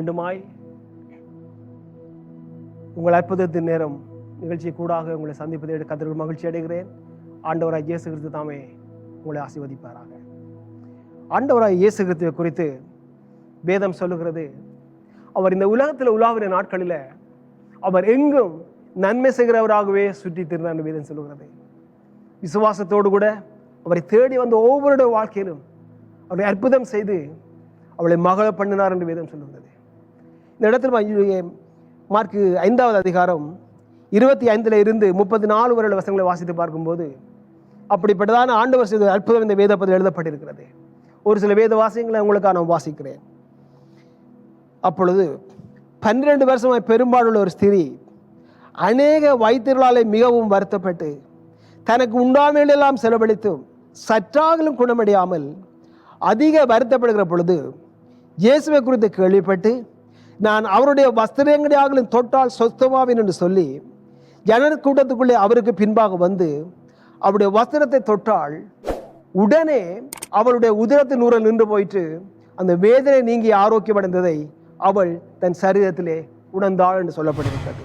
மீண்டுமாய். உங்கள் அற்புதத்தின் நேரம் நிகழ்ச்சி கூடாக உங்களை சந்திப்பதை கத்திற்கு மகிழ்ச்சி அடைகிறேன். ஆண்டவராய் இயேசு கிறிஸ்து தாமே உங்களை ஆசிர்வதிப்பாராக. ஆண்டவராய் இயேசு கிறிஸ்துவை குறித்து வேதம் சொல்லுகிறது. அவர் இந்த உலகத்தில் உலாவின நாட்களில் அவர் எங்கும் நன்மை செய்கிறவராகவே சுற்றி திருந்தார் வேதம் சொல்லுகிறது. விசுவாசத்தோடு கூட அவரை தேடி வந்த ஒவ்வொருடைய வாழ்க்கையிலும் அவரை அற்புதம் செய்து அவளை மகள பண்ணினார் என்று வேதம் சொல்லுகிறது. இந்த இடத்துல மார்க்கு ஐந்தாவது அதிகாரம் இருபத்தி ஐந்தில் இருந்து முப்பத்தி நாலு வருட வசங்களை வாசித்து பார்க்கும்போது அப்படிப்பட்டதான ஆண்டவர் செய்த அற்புதம் இந்த வேதப்பதில் எழுதப்பட்டிருக்கிறது. ஒரு சில வேத வாசியங்களை உங்களுக்காக நான் வாசிக்கிறேன். அப்பொழுது பன்னிரெண்டு வருஷமாய் பெரும்பாலுள்ள ஒரு ஸ்திரீ அநேக வைத்தியர்களாலே மிகவும் வருத்தப்பட்டு தனக்கு உண்டானெல்லாம் செலவழித்தும் சற்றாகலும் குணமடையாமல் அதிக வருத்தப்படுகிற பொழுது இயேசுவை குறித்து கேள்விப்பட்டு நான் அவருடைய வஸ்திரங்கடியாகலும் தொட்டால் சொஸ்தமாவேன் என்று சொல்லி ஜன கூட்டத்துக்குள்ளே அவருக்கு பின்பாக வந்து அவருடைய வஸ்திரத்தை தொட்டால் உடனே அவளுடைய உதிரத்தின் நூறல் நின்று போயிட்டு அந்த வேதனை நீங்கி ஆரோக்கியமடைந்ததை அவள் தன் சரீரத்திலே உணர்ந்தாள் என்று சொல்லப்பட்டிருக்கிறது.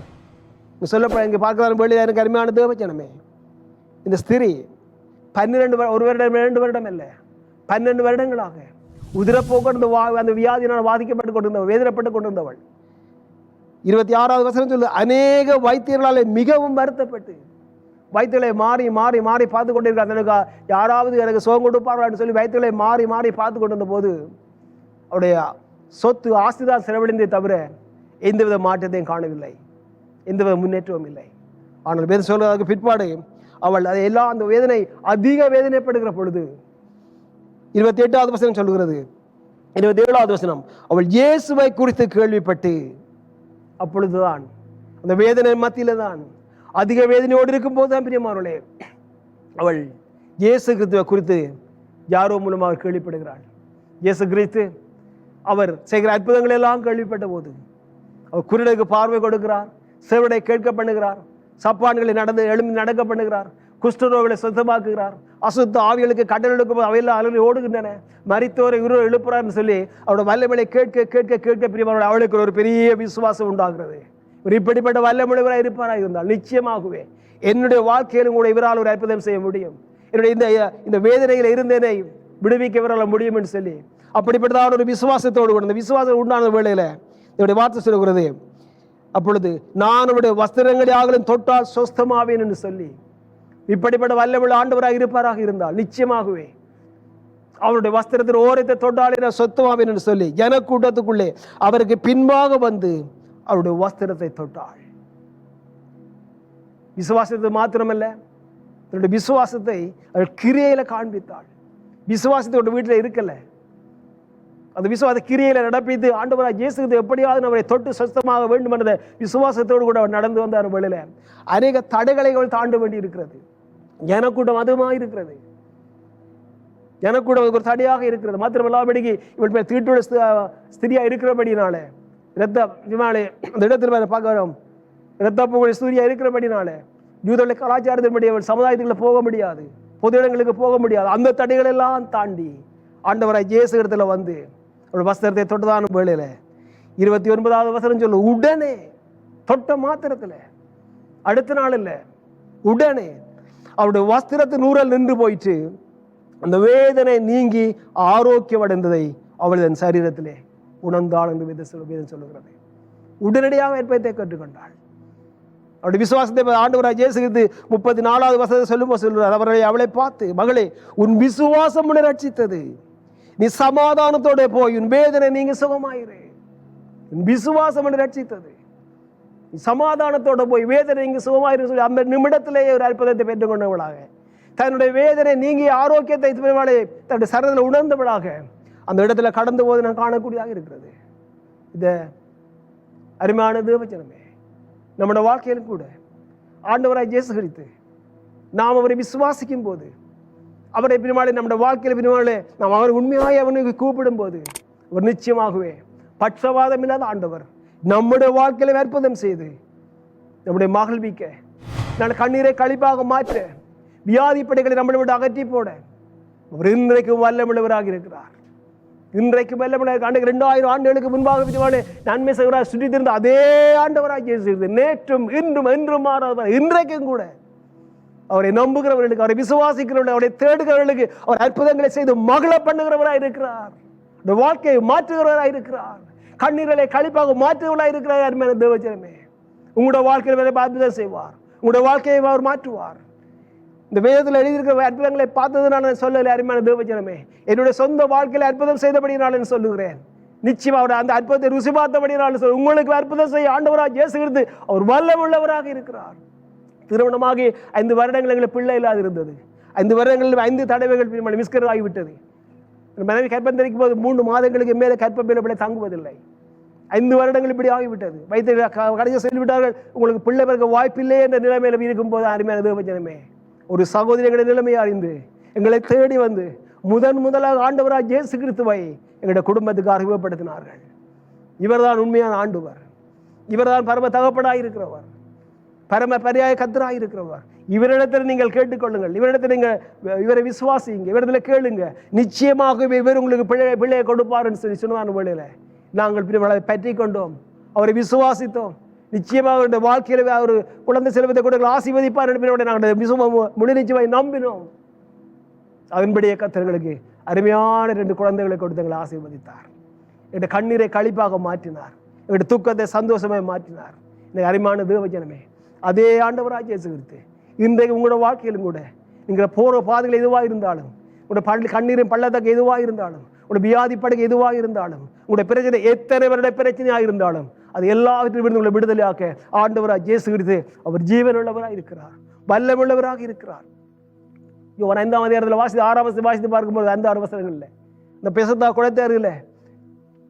இங்கே சொல்லப்பட இங்கே பார்க்கலாம் வெளியில் எனக்கு அருமையான தேவச்சனமே இந்த ஸ்திரீ பன்னிரெண்டு வரு- ஒரு வருடம் இரண்டு வருடம் இல்லை பன்னெண்டு வருடங்களாக உதிரப்போக்கொண்டு வா அந்த வியாதியினால் பாதிக்கப்பட்டு கொண்டிருந்தவள் வேதனைப்பட்டு கொண்டிருந்தவள் இருபத்தி ஆறாவது வசனம் சொல்லு அநேக வைத்தியர்களால் மிகவும் வருத்தப்பட்டு வைத்தியர்களை மாறி மாறி மாறி பார்த்து கொண்டிருக்காங்க எனக்கு யாராவது எனக்கு சுகம் கொடுப்பார்கள்னு சொல்லி வைத்தியர்களை மாறி மாறி பார்த்து கொண்டிருந்த போது அவருடைய சொத்து ஆஸ்திதான் செலவழிந்தே தவிர எந்தவித மாற்றத்தையும் காணவில்லை. எந்தவித முன்னேற்றமும் இல்லை. ஆனால் வேதனை சொல்வதற்கு பிற்பாடு அவள் அதை எல்லாம் அந்த வேதனை அதிக வேதனைப்படுகிற பொழுது இருபத்தி எட்டாவது வசனம் சொல்கிறது இருபத்தி ஏழாவது வசனம். அவள் இயேசுவை குறித்து கேள்விப்பட்டு அப்பொழுதுதான் அந்த வேதனை மத்தியில தான் அதிக வேதனையோடு இருக்கும் போது தான் பிரியமானவளே அவள் இயேசு கிறிஸ்துவை குறித்து யாரோ மூலமாக கேள்விப்படுகிறாள். இயேசு கிறித்து அவர் செய்கிற அற்புதங்கள் எல்லாம் கேள்விப்பட்ட போது அவர் குருடனுக்கு பார்வை கொடுக்கிறார் செவிடை கேட்க பண்ணுகிறார் சப்பான்களை நடந்து எழும்பி நடக்க பண்ணுகிறார் குஷ்டரோகளை சுத்தமாக்குகிறார் அசுத்த ஆவிகளுக்கு கடல் எடுக்கும் அவையெல்லாம் அலறி ஓடுகின்றன. மறித்தோரை இரு எழுப்புறாருன்னு சொல்லி அவரோட வல்லமலை கேட்க கேட்க கேட்க பிரியமானோட அவளுக்கு ஒரு பெரிய விசுவாசம் உண்டாகிறது. ஒரு இப்படிப்பட்ட வல்லமுடைவராக இருப்பாராக இருந்தால் நிச்சயமாகவே என்னுடைய வாழ்க்கையிலும் கூட இவரால் ஒரு அற்புதம் செய்ய முடியும். என்னுடைய இந்த இந்த வேதனையில் இருந்தேனை விடுவிக்க இவரால் முடியும் என்று சொல்லி அப்படிப்பட்டதான ஒரு விசுவாசத்தோடு கூட இந்த விசுவாசம் உண்டான வேளையில் என்னுடைய வார்த்தை சொல்லுகிறது. அப்பொழுது நான் அவருடைய வஸ்திரங்களையாகலும் தொட்டால் சொஸ்தமாவேன் என்று சொல்லி இப்படிப்பட்ட வல்லமுள்ள ஆண்டவராக இருப்பாராக இருந்தால் நிச்சயமாகவே அவருடைய வஸ்திரத்தின் ஓரத்தை தொட்டாளின சொத்துவாவின் என்று சொல்லி ஜனக்கூட்டத்துக்குள்ளே அவருக்கு பின்பாக வந்து அவருடைய வஸ்திரத்தை தொட்டாள். விசுவாசத்தை மாத்திரமல்ல தன்னுடைய விசுவாசத்தை அவள் கிரியையில காண்பித்தாள். விசுவாசத்தோட வீட்டில் இருக்கல. அந்த விசுவாச கிரியையில நடப்பித்து ஆண்டவராக இயேசுக்கு எப்படியாவது அவரை தொட்டு சொஸ்தமாக வேண்டும் என்ற விசுவாசத்தோடு கூட அவர் நடந்து வந்தார் வெளியில அநேக தடைகளை அவள் தாண்ட வேண்டி இருக்கிறது ஜனக்கூட்டம் அதுமா இருக்கிறது. ஜனக்கூட்டம் ஒரு தடையாக இருக்கிறது. மாத்திரமல்லாபடிக்கு இவள் பேர் தீட்டுள்ள ஸ்திரியா இருக்கிறபடினால இரத்த விமானே அந்த இடத்துல மேல பார்க்க வரோம் இரத்த புகழ் ஸ்திரியா இருக்கிறபடினால யூதர்களுடைய கலாச்சாரத்தின்படி அவள் சமுதாயத்துக்குள்ள போக முடியாது. பொது இடங்களுக்கு போக முடியாது. அந்த தடைகள் எல்லாம் தாண்டி ஆண்டவராய் இயேசு இடத்துல வந்து அவள் வஸ்திரத்தை தொட்டதான வேளையில இருபத்தி ஒன்பதாவது வசனம் சொல்லு உடனே தொட்ட மாத்திரத்துல அடுத்த நாள் இல்ல உடனே அவருடைய வஸ்திரத்து நூறல் நின்று போயிட்டு அந்த வேதனை நீங்கி ஆரோக்கியம் அடைந்ததை அவள் தன் சரீரத்திலே உணர்ந்தாள் என்று வேத வேதம் சொல்லுகிறது. உடனடியாக ஏற்பத்தை கற்றுக்கொண்டாள் அவருடைய விசுவாசத்தை ஆண்டவராக இயேசு முப்பத்தி நாலாவது வசதி சொல்லும்போது சொல்கிறார் அவர்களை அவளை பார்த்து மகளே உன் விசுவாசம் உன்னை ரட்சித்தது. நீ சமாதானத்தோட போய் உன் வேதனை நீங்க சுகமாயிரு. உன் விசுவாசம் உன்னை ரட்சித்தது. சமாதானத்தோட போய் வேதனை நீங்க சுகமாயிரு சொல்லி அந்த நிமிடத்திலேயே ஒரு அற்புதத்தை பெற்றுக்கொண்டவளாக. தன்னுடைய வேதனை நீங்கிய ஆரோக்கியத்தை பெருமாளே தன்னுடைய சரதில் உணர்ந்தவளாக. அந்த இடத்துல கடந்து போது நான் காணக்கூடியதாக இருக்கிறது. இதை அருமையான தேவச்சனமே நம்மளோட வாழ்க்கையிலும் கூட ஆண்டவராய் இயேசு கிறிஸ்து நாம் அவரை விசுவாசிக்கும் போது அவரை பெருமாளே நம்முடைய வாழ்க்கையில் பெருமாளே நாம் அவர் உண்மையாக அவனுக்கு கூப்பிடும் போது அவர் நிச்சயமாகவே பட்சவாதம் இல்லாத ஆண்டவர் நம்முடைய வாழ்க்கையில அற்புதம் செய்து நம்முடைய மகிழ்விக்க நான் கண்ணீரை கழிப்பாக மாற்ற வியாதி படைகளை நம்மளை விட்டு அகற்றி போட அவர் இன்றைக்கு வல்லமுள்ளவராக இருக்கிறார். இன்றைக்கு வல்லமுள்ள ஆண்டு ரெண்டாயிரம் ஆண்டுகளுக்கு முன்பாக விதமான நன்மை செய்கிறார் சுற்றி திருந்த அதே ஆண்டவராக நேற்றும் இன்றும் என்றும் மாறாதவர் இன்றைக்கும் கூட அவரை நம்புகிறவர்களுக்கு அவரை விசுவாசிக்கிறவர்கள் அவரை தேடுகிறவர்களுக்கு அவர் அற்புதங்களை செய்து மகள பண்ணுகிறவராக இருக்கிறார். வாழ்க்கையை மாற்றுகிறவராக இருக்கிறார். கண்ணீரலை கழிப்பாக மாற்றுகிறவராய் இருக்கிறார் அருமையான தேவஜனமே. உங்களோட வாழ்க்கையில் வேலை அற்புதம் செய்வார். உங்களோட வாழ்க்கையை அவர் மாற்றுவார். இந்த வேதத்தில் எழுதியிருக்கிற அற்புதங்களை பார்த்ததுனால நான் சொல்லலை அருமையான தேவஜனமே. என்னுடைய சொந்த வாழ்க்கையில் அற்புதம் செய்தபடி நான் சொல்லுகிறேன். நிச்சயம் அவர் அந்த அற்புதத்தை ருசி பார்த்தபடி நான் சொல்ல உங்களுக்கு அற்புதம் செய்ய ஆண்டவராக இயேசு அவர் அவர் வல்லமுள்ளவராக இருக்கிறார். திருமணமாகி ஐந்து வருடங்கள் எங்களுக்கு பிள்ளை இல்லாது இருந்தது. ஐந்து வருடங்களில் ஐந்து தடவைகள் மிஸ்கர் ஆகிவிட்டது. மனைவி கற்பம் தெரிவிக்கும் போது மூன்று மாதங்களுக்கு மேலே கற்பப்பில் பிள்ளை தங்குவதில்லை. ஐந்து வருடங்கள் இப்படி ஆகிவிட்டது. வைத்திய கடைசி சொல்லிவிட்டார்கள் உங்களுக்கு பிள்ளை பிறகு வாய்ப்பில்லை என்ற நிலைமையில் இருக்கும்போது அருமையான தேவஜனமே ஒரு சகோதரி எங்களுடைய நிலைமையை அறிந்து எங்களை தேடி வந்து முதன் முதலாக ஆண்டவராக இயேசு கிறிஸ்துவை எங்களுடைய குடும்பத்துக்கு அறிமுகப்படுத்தினார்கள். இவர்தான் உண்மையான ஆண்டவர். இவர்தான் பரம தகப்படாக இருக்கிறவர் பரம பரியாய கத்தராக இருக்கிறவர். இவரிடத்தில் நீங்கள் கேட்டுக்கொள்ளுங்கள். இவரிடத்தில் நீங்கள் இவரை விசுவாசிங்க இவரிடத்தில் கேளுங்க. நிச்சயமாகவே இவர் உங்களுக்கு பிள்ளை பிள்ளையை கொடுப்பாருன்னு சொல்லி சொன்னான் வேளையில். நாங்கள் பிறகு பற்றி கொண்டோம். அவரை விசுவாசித்தோம். நிச்சயமாக அவருடைய வாழ்க்கையில் அவர் குழந்தை செல்வத்தை கூட ஆசீர்வதிப்பார் என்பதை நாங்கள் விசுவம் முழு நிச்சயமாக நம்பினோம். அதன்படியே கத்தர்களுக்கு அருமையான ரெண்டு குழந்தைகளை கொடுத்து எங்களை ஆசீர்வதித்தார். என்னுடைய கண்ணீரை கழிப்பாக மாற்றினார். என்னுடைய துக்கத்தை சந்தோஷமாக மாற்றினார். எனக்கு அருமையான தேவஜனமே அதே ஆண்டவராக இயேசு கிறிஸ்து இன்றைக்கு உங்களோட வாழ்க்கையிலும் கூட நீங்கள் போகிற பாதைகள் எதுவாக இருந்தாலும் உங்களோட பள்ளி கண்ணீரும் பள்ளத்தக்க எதுவாக இருந்தாலும் உங்களோட வியாதி படகு எதுவாக இருந்தாலும் உங்களுடைய பிரச்சனை எத்தனை வருட பிரச்சனையாக இருந்தாலும் அது எல்லாவற்றிலும் உங்களை விடுதலையாக்க ஆண்டவராக இயேசு கிறிஸ்து அவர் ஜீவனுள்ளவராக இருக்கிறார் வல்லமுள்ளவராக இருக்கிறார். இவன் ஐந்தாம் அதிகாரத்தில் வாசித்து ஆறாம் வசதி வாசித்து பார்க்கும்போது அந்த ஆறு வசனங்கள்ல இந்த பெசத்தா குழந்தையர்ல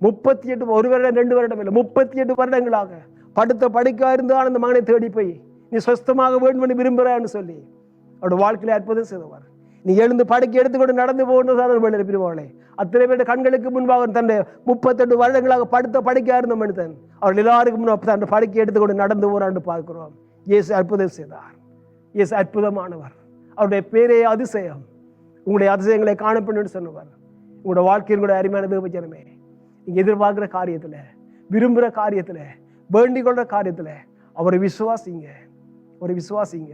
முப்பத்தி எட்டு ஒரு வருடம் ரெண்டு வருடம் இல்லை முப்பத்தி எட்டு வருடங்களாக படுத்த படுக்கா இருந்தால் அந்த மகனை தேடி போய் நீ சொஸ்தமாக வேண்டும் என்று விரும்புகிறான்னு சொல்லி அவருடைய வாழ்க்கையில் அற்புதம் செய்தவர். நீ எழுந்து படுக்கை எடுத்துக்கொண்டு நடந்து போகணும் பிரிவாளே அத்தனை பேருடைய கண்களுக்கு முன்பாக தன்னை முப்பத்தெட்டு வருடங்களாக படுத்த படுக்கையா இருந்த மனிதன் அவர்கள் எல்லாருக்கும் முன்னாடி தன் படுக்கை எடுத்துக்கொண்டு நடந்து போகிறான்னு பார்க்கிறோம். இயேசு அற்புதம் செய்தார். இயேசு அற்புதமானவர். அவருடைய பேரே அதிசயம். உங்களுடைய அதிசயங்களை காணப்படும் சொன்னவர். உங்களோட வாழ்க்கையில் கூட அருமையான தேவஜனமே நீங்கள் எதிர்பார்க்குற காரியத்தில் விரும்புகிற காரியத்தில் வேண்டிக் கொள்ற காரியத்தில் அவரை விசுவாசிங்க. அவரை விசுவாசிங்க.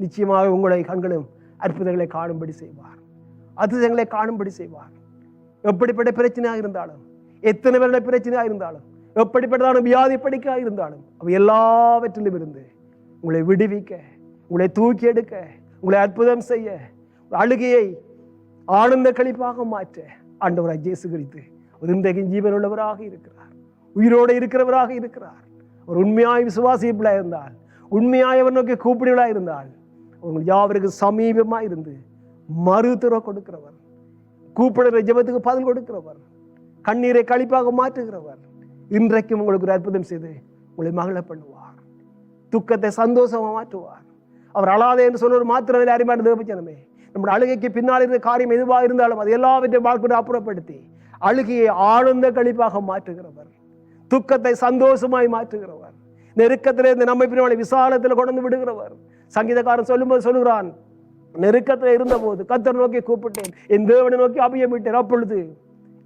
நிச்சயமாக உங்களுடைய கண்களும் அற்புதங்களை காணும்படி செய்வார். அதிசயங்களை காணும்படி செய்வார். எப்படிப்பட்ட பிரச்சனையாக இருந்தாலும் எத்தனை பேருடைய பிரச்சனையாக இருந்தாலும் எப்படிப்பட்டதான வியாதி படிக்காக இருந்தாலும் அவை எல்லாவற்றிலும் இருந்து உங்களை விடுவிக்க உங்களை தூக்கி எடுக்க உங்களை அற்புதம் செய்ய அழுகையை ஆனந்த கழிப்பாக மாற்ற ஆண்டவராக இயேசு குறித்து ஒரு இன்றைக்கும் ஜீவனுள்ளவராக இருக்கிறார். உயிரோடு இருக்கிறவராக இருக்கிறார். ஒரு உண்மையாய் விசுவாசிப்பில் இருந்தால் உண்மையாய் அவர் நோக்கி கூப்பிடுவதாக இருந்தால் உங்கள் யாவருக்கு சமீபமாக இருந்து மறுத்துற கொடுக்கிறவர் கூப்பிடுற ஜெபத்துக்கு பதில் கொடுக்கிறவர் கண்ணீரை கழிப்பாக மாற்றுகிறவர் இன்றைக்கும் உங்களுக்கு ஒரு அற்புதம் செய்து உங்களை மகள பண்ணுவார் துக்கத்தை சந்தோஷமா மாற்றுவார். அவர் அழாதே என்று சொல்வது மாத்திரமே அறிமான தேவச்சனமே நம்முடைய அழுகைக்கு பின்னால் இருந்த காரியம் எதுவாக இருந்தாலும் அது எல்லாவற்றையும் வாழ்க்கை அப்புறப்படுத்தி அழுகையை ஆழ்ந்த கழிப்பாக மாற்றுகிறவர். துக்கத்தை சந்தோஷமாய் மாற்றுகிறவர் நெருக்கத்திலே இந்த நம்மை பின்னாடி விசாலத்தில் கொண்டு விடுகிறவர் சங்கீதக்காரன் சொல்லும்போது சொல்கிறான் நெருக்கத்தில் இருந்தபோது கத்தர் நோக்கி கூப்பிட்டேன் என் தேவனை நோக்கி அபியமிட்டேன் அப்பொழுது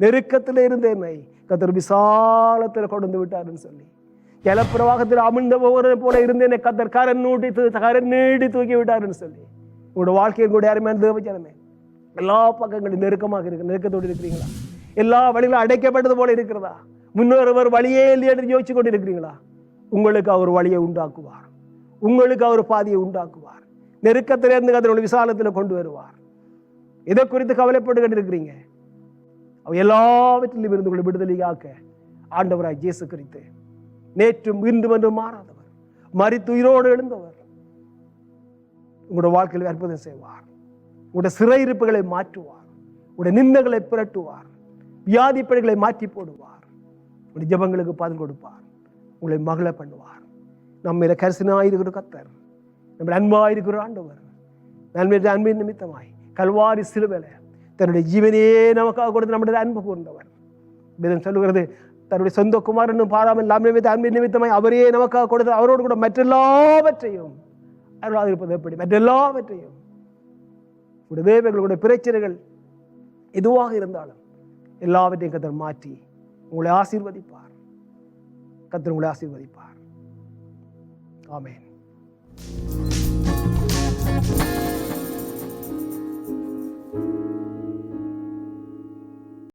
நெருக்கத்தில் இருந்த என்னை கத்தர் விசாலத்தில் கொண்டு விட்டாருன்னு சொல்லி ஜலப்பிரவாகத்தில் அமிழ்ந்த ஒவ்வொரு போல இருந்தேனே கத்தர் கரண் நூட்டி தூ- கரண் தூக்கி விட்டாருன்னு சொல்லி உங்களோட வாழ்க்கையில் கூட யாருமே தேவச்சனமே எல்லா பக்கங்களும் நெருக்கமாக இருக்கு நெருக்கத்தோடு இருக்கிறீங்களா எல்லா வழிகளும் அடைக்கப்பட்டது போல இருக்கிறதா முன்னொருவர் வழியே இல்லை என்று யோசிச்சு கொண்டு இருக்கிறீங்களா உங்களுக்கு அவர் வழியை உண்டாக்குவார். உங்களுக்கு அவர் பாதியை உண்டாக்குவார். நெருக்கத்திலிருந்து அதனுடைய விசாலத்தில் கொண்டு வருவார். இதை குறித்து கவலைப்பட்டு கண்டிருக்கிறீங்க அவர் எல்லாவற்றிலும் இருந்து உங்களை விடுதலையாக்க ஆண்டவராய் இயேசு குறித்து நேற்றும் இன்றும் என்று மாறாதவர். மறித்துயிரோடு எழுந்தவர். உங்களோட வாழ்க்கையில் அற்புதம் செய்வார். உங்களோட சிறையிருப்புகளை மாற்றுவார். உங்களுடைய நிந்தகளை புரட்டுவார். வியாதிப்படைகளை மாற்றி போடுவார். உங்களுடைய ஜெபங்களுக்கு பதில் கொடுப்பார். உங்களை மகள பண்ணுவார். நம்ம கரிசனாயிருக்கிற கத்தர் நம்ம அன்பாயிருக்கிற ஆண்டவர் நன்மை அன்பின் நிமித்தமாய் கல்வாரி சிலுவையில தன்னுடைய ஜீவனையே நமக்காக கொடுத்து நம்முடைய அன்பு கூர்ந்தவர். வேதம் சொல்லுகிறது தன்னுடைய சொந்த குமாரனும் பாராமல் நாம் நிமித்த அன்பின் நிமித்தமாய் அவரே நமக்காக கொடுத்து அவரோடு கூட மற்றெல்லாவற்றையும் அருளாதிருப்பது எப்படி? மற்றெல்லாவற்றையும். உடைய தேவைகளுடைய பிரச்சனைகள் எதுவாக இருந்தாலும் எல்லாவற்றையும் கத்தர் மாற்றி உங்களை ஆசீர்வதிப்பார். கத்தர் உங்களை ஆசீர்வதிப்பார். ஆமேன்.